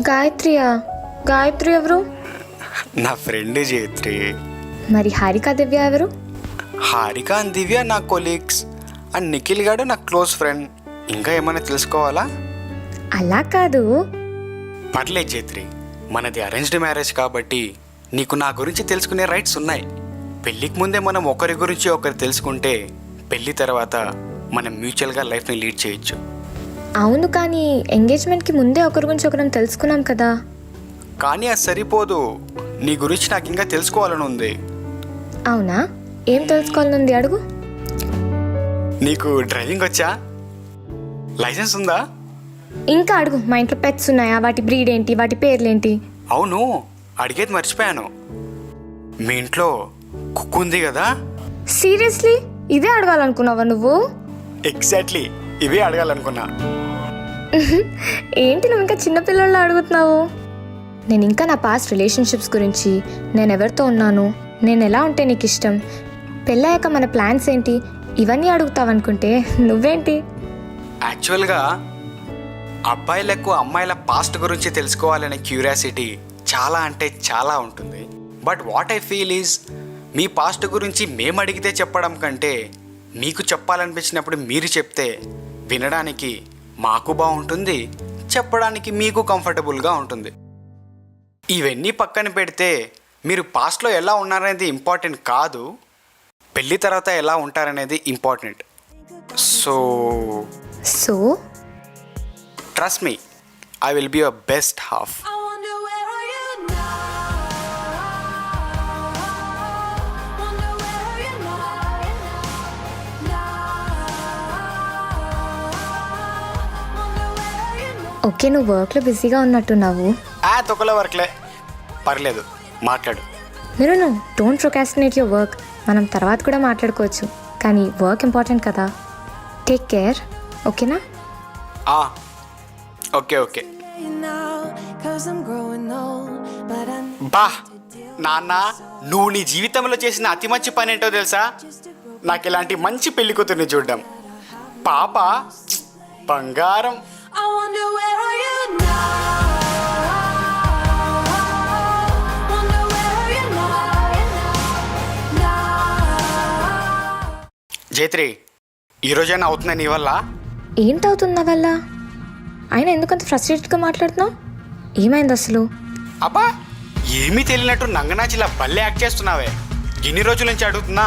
గాయత్రియా? గాయత్రి ఎవరు? నా ఫ్రెండ్ జైత్రి. మరి హారిక దివ్య ఎవరు? హారిక అండ్ దివ్య నా కొలీగ్స్ అండ్ నిఖిల్ గాడు నా క్లోజ్ ఫ్రెండ్ ఇంకా ఏమైనా తెలుసుకోవాలా? అలా కాదు. పర్లేదు జైత్రి. మనది అరేంజ్డ్ మ్యారేజ్ కాబట్టి నీకు నా గురించి తెలుసుకునే రైట్స్ ఉన్నాయి. పెళ్ళికి ముందే మనం ఒకరి గురించి ఒకరు తెలుసుకుంటే పెళ్ళి తర్వాత మనం మ్యూచువల్గా లైఫ్ని లీడ్ చేయొచ్చు. అవును కానీ ఎంగేజ్మెంట్కి ముందే ఒకరి గురించి ఒకరం తెలుసుకున్నాం కదా. కానీ అది సరిపోదు. నీ గురించి నాకు ఇంకా తెలుసుకోవాలని ఉంది. అవునా? ఏం తెలుసుకోవాలనుంది అడుగు. నీకు డ్రైవింగ్ వచ్చా? లైసెన్స్ ఉందా? ఇంకా అడుగు. మా ఇంట్లో పెట్స్ ఉన్నాయా? వాటి బ్రీడ్ ఏంటి? వాటి పేర్లేంటి? అవును. అడిగేది మర్చిపోయాను. మీ ఇంట్లో కుక్కు ఉంది కదా? సీరియస్లీ? ఇదే అడగాలనుకున్నావా నువ్వు? ఎగ్జాక్ట్లీ. ఇవే అడగాలనుకున్నా. ఏంటి నువ్వు ఇంకా చిన్నపిల్లల్లో అడుగుతున్నావు? నేను ఇంకా నా పాస్ట్ రిలేషన్షిప్స్ గురించి నేను ఎవరితో ఉన్నాను? నేను ఎలా ఉంటే నీకు ఇష్టం పెళ్ళాక మన ప్లాన్స్ ఏంటి? ఇవన్నీ అడుగుతావనుకుంటే నువ్వేంటి? యాక్చువల్గా అబ్బాయిలకు అమ్మాయిల పాస్ట్ గురించి తెలుసుకోవాలనే క్యూరియాసిటీ చాలా అంటే చాలా ఉంటుంది. But what I feel is me past గురించి మేము అడిగితే చెప్పడం కంటే మీకు చెప్పాలనిపించినప్పుడు మీరు చెప్తే వినడానికి మాకు బాగుంటుంది చెప్పడానికి మీకు కంఫర్టబుల్గా ఉంటుంది. ఇవన్నీ పక్కన పెడితే మీరు పాస్ట్లో ఎలా ఉన్నారనేది ఇంపార్టెంట్ కాదు పెళ్ళి తర్వాత ఎలా ఉంటారనేది important. So so? Trust me I will be your best half okay నువ్వు వర్క్లో బిజీగా ఉన్నట్టున్నావు. ఆ తొక్కల వర్క్లే. పర్లేదు మాట్లాడు. మీరు నువ్వు డోంట్ ప్రొకాస్టినేట్ యువర్ వర్క్ మనం తర్వాత కూడా మాట్లాడుకోవచ్చు. కానీ వర్క్ ఇంపార్టెంట్ కదా. టేక్ కేర్ ఓకేనా? ఆ, ఓకే ఓకే. బా నాన్న నువ్వు నీ జీవితంలో చేసిన అతి మంచి పని ఏంటో తెలుసా? నాకు ఇలాంటి మంచి పెళ్ళి కూతుర్ని చూడడం. పాప బంగారం. జైత్రి ఈరోజైనా అవుతుందా నీ వల్ల? ఏంటవుతుందా వల్ల? ఆయన ఎందుకంత ఫ్రస్ట్రేటెడ్గా మాట్లాడుతున్నావు? ఏమైంది అసలు? అబ్బా ఏమీ తెలియనట్టు నంగనాచిలా భలే యాక్ట్ చేస్తున్నావే. ఎన్ని రోజుల నుంచి అడుగుతున్నా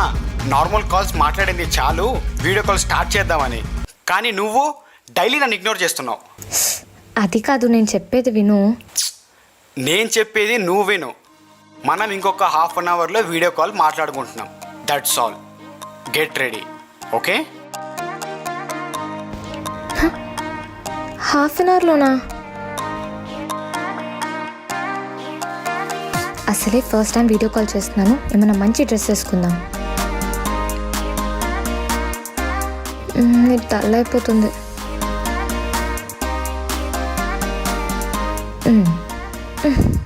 నార్మల్ కాల్స్ మాట్లాడింది చాలు వీడియో కాల్ స్టార్ట్ చేద్దామని. కానీ నువ్వు డైలీ నన్ను ఇగ్నోర్ చేస్తున్నావు. అది కాదు నేను చెప్పేది విను. నేను చెప్పేది నువ్వు విను. మనం ఇంకొక హాఫ్ అన్ అవర్లో వీడియో కాల్ మాట్లాడుకుంటున్నాం. That's all get ready okay half an అవర్లోనా? అసలే ఫస్ట్ టైం వీడియో కాల్ చేస్తున్నాను. ఏమైనా మంచి డ్రెస్ వేసుకుందాం. మ్మ్, నీకు డల్ అయిపోతుంది మ్మ్. మ్మ్.